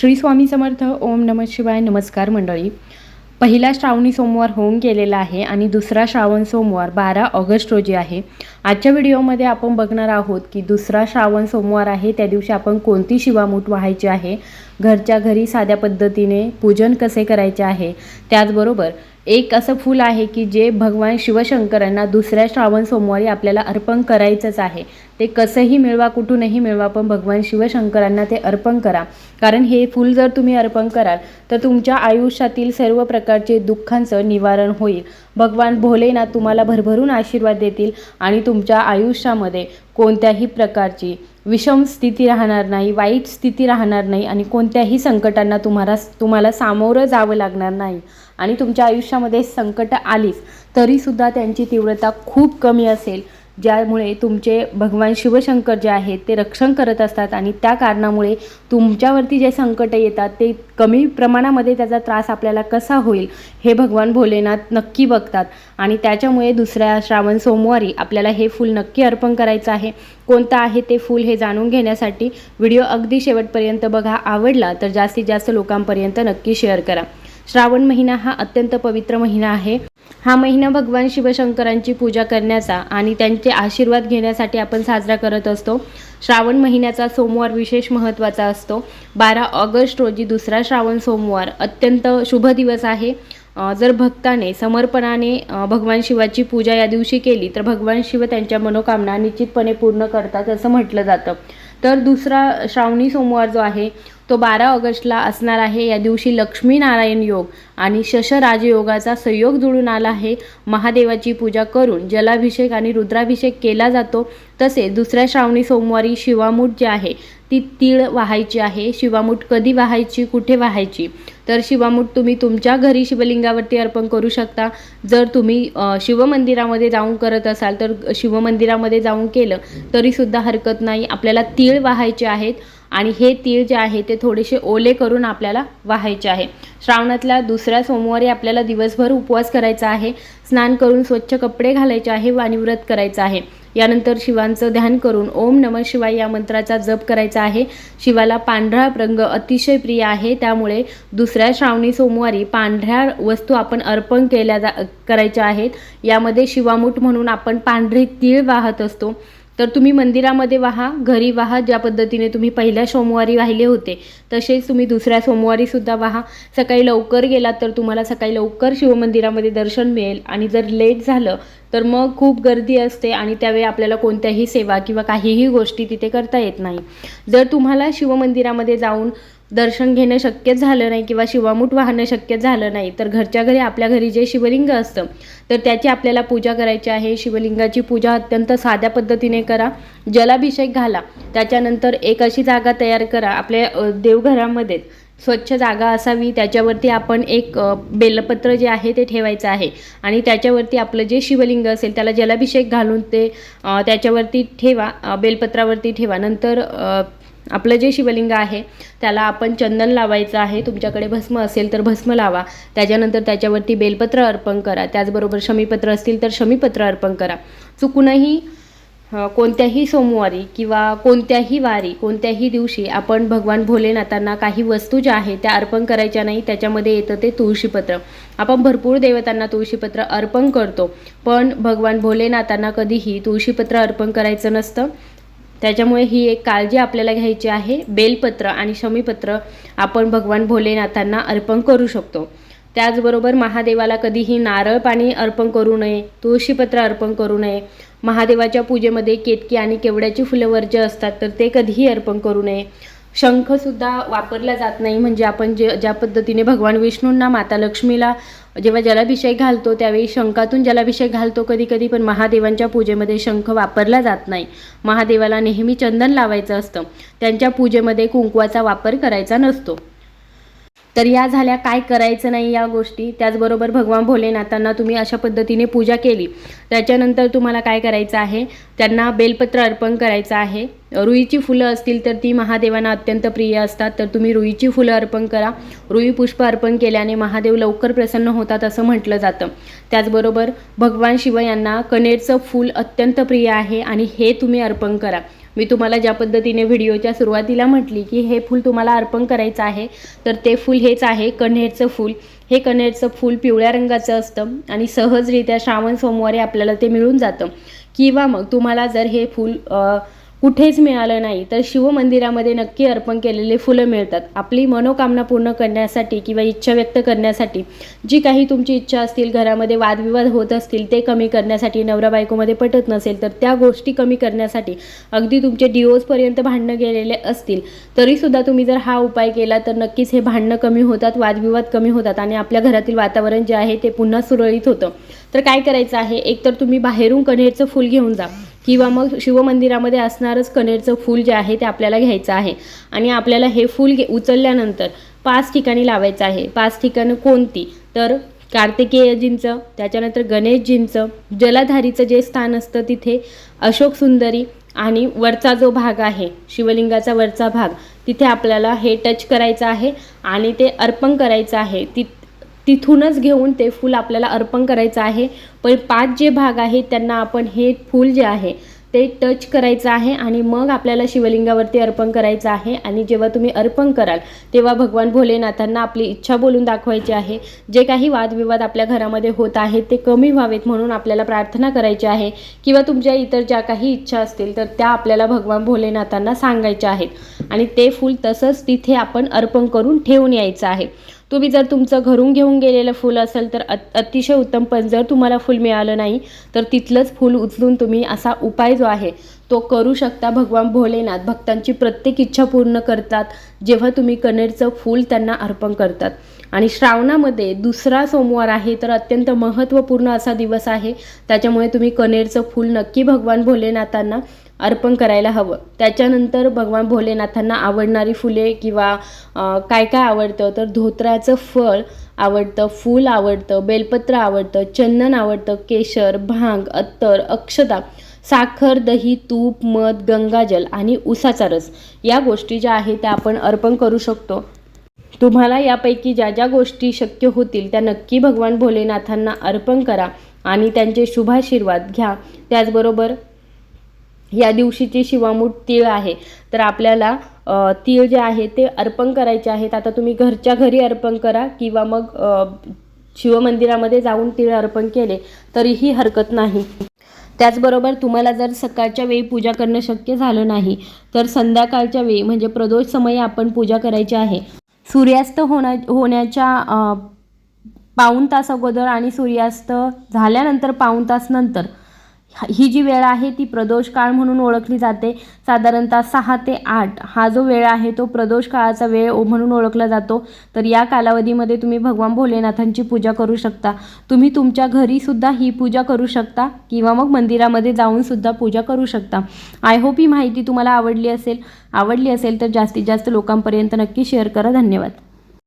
श्री स्वामी समर्थ ओम नम शिवाय नमस्कार मंडळी. पहिला श्रावणी सोमवार होऊन गेलेला आहे आणि दुसरा श्रावण सोमवार बारा ऑगस्ट रोजी आहे. आजच्या व्हिडिओमध्ये आपण बघणार आहोत की दुसरा श्रावण सोमवार आहे त्या दिवशी आपण कोणती शिवामूठ व्हायची आहे? घरच्या घरी साध्या पद्धतीने पूजन कसे करायचे आहे? त्याचबरोबर एक असं फूल आहे की जे भगवान शिवशंकरांना दुसऱ्या श्रावण सोमवारी आपल्याला अर्पण करायचंच आहे. ते कसंही मिळवा कुठूनही मिळवा पण भगवान शिवशंकरांना ते अर्पण करा. कारण हे फूल जर तुम्ही अर्पण कराल तर तुमच्या आयुष्यातील सर्व प्रकारचे दुःखांचं निवारण होईल. भगवान भोलेनाथ तुम्हाला भरभरून आशीर्वाद देतील आणि तुमच्या आयुष्यामध्ये कोणत्याही प्रकारची विषम स्थिती राहणार नाही वाईट स्थिती राहणार नाही आणि कोणत्याही संकटांना तुम्हाला तुम्हाला सामोरं जावं लागणार नाही. आणि तुमच्या आयुष्यामध्ये संकट आलीच तरीसुद्धा त्यांची तीव्रता खूप कमी असेल. ज्यामुळे तुमचे भगवान शिवशंकर जे आहेत ते रक्षण करत असतात आणि त्या कारणामुळे तुमच्यावरती जे संकट येतात ते कमी प्रमाणामध्ये त्याचा त्रास आपल्याला कसा होईल हे भगवान भोलेनाथ नक्की बघतात. आणि त्याच्यामुळे दुसऱ्या श्रावण सोमवारी आपल्याला हे फूल नक्की अर्पण करायचं आहे. कोणतं आहे ते फूल हे जाणून घेण्यासाठी व्हिडिओ अगदी शेवटपर्यंत बघा. आवडला तर जास्तीत जास्त लोकांपर्यंत नक्की शेअर करा. श्रावण महिना हा अत्यंत पवित्र महिना आहे. हा महिना भगवान शिवशंकरांची पूजा करण्याचा आणि त्यांचे आशीर्वाद घेण्यासाठी आपण साजरा करत असतो. श्रावण महिन्याचा सोमवार विशेष महत्त्वाचा असतो. बारा ऑगस्ट रोजी दुसरा श्रावण सोमवार अत्यंत शुभ दिवस आहे. जर भक्ताने समर्पणाने भगवान शिवाची पूजा या दिवशी केली तर भगवान शिव त्यांच्या मनोकामना निश्चितपणे पूर्ण करतात असं म्हटलं जातं. तर दुसरा श्रावणी सोमवार जो आहे तो बारा ऑगस्टला असणार आहे. या दिवशी लक्ष्मीनारायण योग आणि शश राजयोगाचा संयोग जुळून आला आहे. महादेवाची पूजा करून जलाभिषेक आणि रुद्राभिषेक केला जातो. तसे दुसऱ्या श्रावणी सोमवारी शिवामूठ जे आहे ती तीळ वाहायची आहे. शिवामूठ कधी वाहायची कुठे वाहायची? तर शिवामूठ तुम्ही तुमच्या घरी शिवलिंगावरती अर्पण करू शकता. जर तुम्ही शिवमंदिरामध्ये जाऊन करत असाल तर शिवमंदिरामध्ये जाऊन केलं तरीसुद्धा हरकत नाही. आपल्याला तीळ वाहायचे आहेत आणि हे तीळ जे आहे ते थोडेसे ओले करून आपल्याला वाहायचे आहे. श्रावणातल्या दुसऱ्या सोमवारी आपल्याला दिवसभर उपवास करायचा आहे. स्नान करून स्वच्छ कपडे घालायचे आहे आणि व्रत करायचं आहे. यानंतर शिवांचं ध्यान करून ओम नम शिवाय या मंत्राचा जप करायचा आहे. शिवाला पांढरा रंग अतिशय प्रिय आहे. त्यामुळे दुसऱ्या श्रावणी सोमवारी पांढऱ्या वस्तू आपण अर्पण केल्या जा करायच्या आहेत. यामध्ये शिवामूठ म्हणून आपण पांढरे तीळ वाहत असतो. तर तुम्ही मंदिरामध्ये वाहा घरी वाहा ज्या पद्धतीने तुम्ही पहिल्या सोमवारी वाहिले होते तसेच तुम्ही दुसऱ्या सोमवारीसुद्धा वाहा. सकाळी लवकर गेलात तर तुम्हाला सकाळी लवकर शिवमंदिरामध्ये दर्शन मिळेल. आणि जर लेट झालं तर मग खूप गर्दी असते आणि त्यावेळी आपल्याला कोणत्याही सेवा किंवा काहीही गोष्टी तिथे करता येत नाही. जर तुम्हाला शिवमंदिरामध्ये जाऊन दर्शन घेणं शक्यच झालं नाही किंवा शिवामूठ वाहणं शक्य झालं नाही तर घरच्या घरी आपल्या घरी जे शिवलिंग असतं तर त्याची आपल्याला पूजा करायची आहे. शिवलिंगाची पूजा अत्यंत साध्या पद्धतीने करा. जलाभिषेक घाला. त्याच्यानंतर एक अशी जागा तयार करा. आपल्या देवघरामध्ये. देवघरामध्येच स्वच्छ जागा असावी त्याच्यावरती आपण एक बेलपत्र जे आहे ते ठेवायचं आहे. आणि त्याच्यावरती आपलं जे शिवलिंग असेल त्याला जलाभिषेक घालून ते त्याच्यावरती ठेवा बेलपत्रावरती ठेवा. नंतर आपलं जे शिवलिंग आहे त्याला आपण चंदन लावायचं आहे. तुमच्याकडे भस्म असेल तर भस्म लावा. त्याच्यानंतर त्याच्यावरती बेलपत्र अर्पण करा. त्याचबरोबर शमीपत्र असतील तर शमीपत्र अर्पण करा. चुकूनही कोणत्याही सोमवारी किंवा कोणत्याही वारी कोणत्याही दिवशी आपण भगवान भोलेनाथांना काही वस्तू ज्या आहेत त्या अर्पण करायच्या नाही त्याच्यामध्ये येतं ते तुळशीपत्र. आपण भरपूर देवतांना तुळशीपत्र अर्पण करतो पण भगवान भोलेनाथांना कधीही तुळशीपत्र अर्पण करायचं नसतं. त्याच्यामुळे ही एक काळजी आपल्याला घ्यायची आहे. बेलपत्र आणि शमीपत्र आपण भगवान भोलेनाथांना अर्पण करू शकतो. त्याचबरोबर महादेवाला कधीही नारळ पाणी अर्पण करू नये तुळशीपत्र अर्पण करू नये. महादेवाच्या पूजेमध्ये केतकी आणि केवड्याची फुलं वर्ज्य असतात तर ते कधीही अर्पण करू नये. शंखसुद्धा वापरला जात नाही म्हणजे आपण जे ज्या पद्धतीने भगवान विष्णूंना माता लक्ष्मीला जेव्हा जलाभिषेक घालतो त्यावेळी शंखातून जलाभिषेक घालतो कधी कधी पण महादेवांच्या पूजेमध्ये शंख वापरला जात नाही. महादेवाला नेहमी चंदन लावायचं असतं. त्यांच्या पूजेमध्ये कुंकवाचा वापर करायचा नसतो. तर या झाल्या काय करायचं नाही या गोष्टी. त्याचबरोबर भगवान भोलेनाथांना तुम्ही अशा पद्धतीने पूजा केली. त्याच्यानंतर तुम्हाला काय करायचं आहे? त्यांना बेलपत्र अर्पण करायचं आहे. रुईची फुलं असतील तर ती महादेवांना अत्यंत प्रिय असतात. तर तुम्ही रुईची फुलं अर्पण करा. रुई पुष्प अर्पण केल्याने महादेव लवकर प्रसन्न होतात असं म्हटलं जातं. त्याचबरोबर भगवान शिव यांना कनेरचं फूल अत्यंत प्रिय आहे आणि हे तुम्ही अर्पण करा. मी तुम्हाला ज्या पद्धतीने व्हिडिओच्या सुरुवातीला म्हटली की हे फूल तुम्हाला अर्पण करायचं आहे तर ते फूल हेच आहे कण्हेरचं फूल. हे कण्हेरचं फूल पिवळ्या रंगाचं असतं आणि सहजरित्या श्रावण सोमवारी आपल्याला ते मिळून जातं. किंवा मग तुम्हाला जर हे फूल कुठेच मिळालं नाही. तर शिवमंदिरामध्ये नक्की अर्पण केलेले फुलं मिळतात. आपली मनोकामना पूर्ण करण्यासाठी किंवा इच्छा व्यक्त करण्यासाठी जी काही तुमची इच्छा असतील घरामध्ये वादविवाद होत असतील ते कमी करण्यासाठी नवरा बायकोमध्ये पटत नसेल तर त्या गोष्टी कमी करण्यासाठी अगदी तुमचे डिओजपर्यंत भांडणं गेलेले असतील तरीसुद्धा तुम्ही जर हा उपाय केला तर नक्कीच हे भांडणं कमी होतात वादविवाद कमी होतात आणि आपल्या घरातील वातावरण जे आहे ते पुन्हा सुरळीत होतं. तर काय करायचं आहे? एकतर तुम्ही बाहेरून कण्हेरचं फूल घेऊन जा. किंवा मग शिवमंदिरामध्ये असणारच कण्हेरचं फूल जे आहे ते आपल्याला घ्यायचं आहे. आणि आपल्याला हे फूल घे उचलल्यानंतर पाच ठिकाणी लावायचं आहे. पाच ठिकाणं कोणती? तर कार्तिकेयजींचं त्याच्यानंतर गणेशजींचं जलाधारीचं जे स्थान असतं तिथे अशोक सुंदरी आणि वरचा जो भाग आहे शिवलिंगाचा वरचा भाग तिथे आपल्याला हे टच करायचं आहे आणि ते अर्पण करायचं आहे. ति तिथूनच घेऊन ते फूल आपल्याला अर्पण करायचं आहे. पण पाच जे भाग आहेत त्यांना आपण हे फूल जे आहे ते टच करायचं आहे आणि मग आपल्याला शिवलिंगावरती अर्पण करायचं आहे. आणि जेव्हा तुम्ही अर्पण कराल तेव्हा भगवान भोलेनाथांना आपली इच्छा बोलून दाखवायची आहे. जे काही वादविवाद आपल्या घरामध्ये होत आहेत ते कमी व्हावेत म्हणून आपल्याला प्रार्थना करायची आहे. किंवा तुमच्या इतर ज्या काही इच्छा असतील तर त्या आपल्याला भगवान भोलेनाथांना सांगायच्या आहेत. आणि ते फूल तसंच तिथे आपण अर्पण करून ठेवून यायचं आहे. तुम्ही जर तुमचं घरून घेऊन गेलेलं फूल असेल तर अत अतिशय उत्तम पण जर तुम्हाला फूल मिळालं नाही तर तिथलंच फूल उचलून तुम्ही असा उपाय जो आहे तो करू शकता. भगवान भोलेनाथ भक्तांची प्रत्येक इच्छा पूर्ण करतात. जेव्हा तुम्ही कनेरचं फूल त्यांना अर्पण करतात. आणि श्रावणामध्ये दुसरा सोमवार आहे तर अत्यंत महत्त्वपूर्ण असा दिवस आहे. त्याच्यामुळे तुम्ही कनेरचं फूल नक्की भगवान भोलेनाथांना अर्पण करायला हवं. त्याच्यानंतर भगवान भोलेनाथांना आवडणारी फुले किंवा काय काय आवडतं तर धोत्राचं फळ आवडतं फूल आवडतं बेलपत्र आवडतं चंदन आवडतं केशर भांग अत्तर अक्षता साखर दही तूप मध गंगाजल आणि उसाचा रस. या गोष्टी ज्या आहेत त्या आपण अर्पण करू शकतो. तुम्हाला यापैकी ज्या ज्या गोष्टी शक्य होतील त्या नक्की भगवान भोलेनाथांना अर्पण करा आणि त्यांचे शुभाशीर्वाद घ्या. त्याचबरोबर या दिवशीची शिवामूठ तीळ आहे. तर आपल्याला तीळ जे आहे ते अर्पण करायचे आहेत. आता तुम्ही घरच्या घरी अर्पण करा किंवा मग शिवमंदिरामध्ये जाऊन तीळ अर्पण केले तरीही हरकत नाही. त्याचबरोबर तुम्हाला जर सकाळच्या वेळी पूजा करणं शक्य झालं नाही तर संध्याकाळच्या वेळी म्हणजे प्रदोष समयी आपण पूजा करायची आहे. सूर्यास्त होण्या होण्याच्या पाऊण तास अगोदर आणि सूर्यास्त झाल्यानंतर पाऊण तास नंतर ही जी वेळ आहे ती प्रदोष काळ म्हणून ओळखली जाते. साधारणतः सहा ते आठ हा जो वेळ आहे तो प्रदोष काळाचा वेळ म्हणून ओळखला जातो. तर या कालावधीमध्ये तुम्ही भगवान भोलेनाथांची पूजा करू शकता. तुम्ही तुमच्या घरीसुद्धा ही पूजा करू शकता किंवा मग मंदिरामध्ये जाऊनसुद्धा पूजा करू शकता. आय होप ही माहिती तुम्हाला आवडली असेल. आवडली असेल तर जास्तीत जास्त लोकांपर्यंत नक्की शेअर करा. धन्यवाद.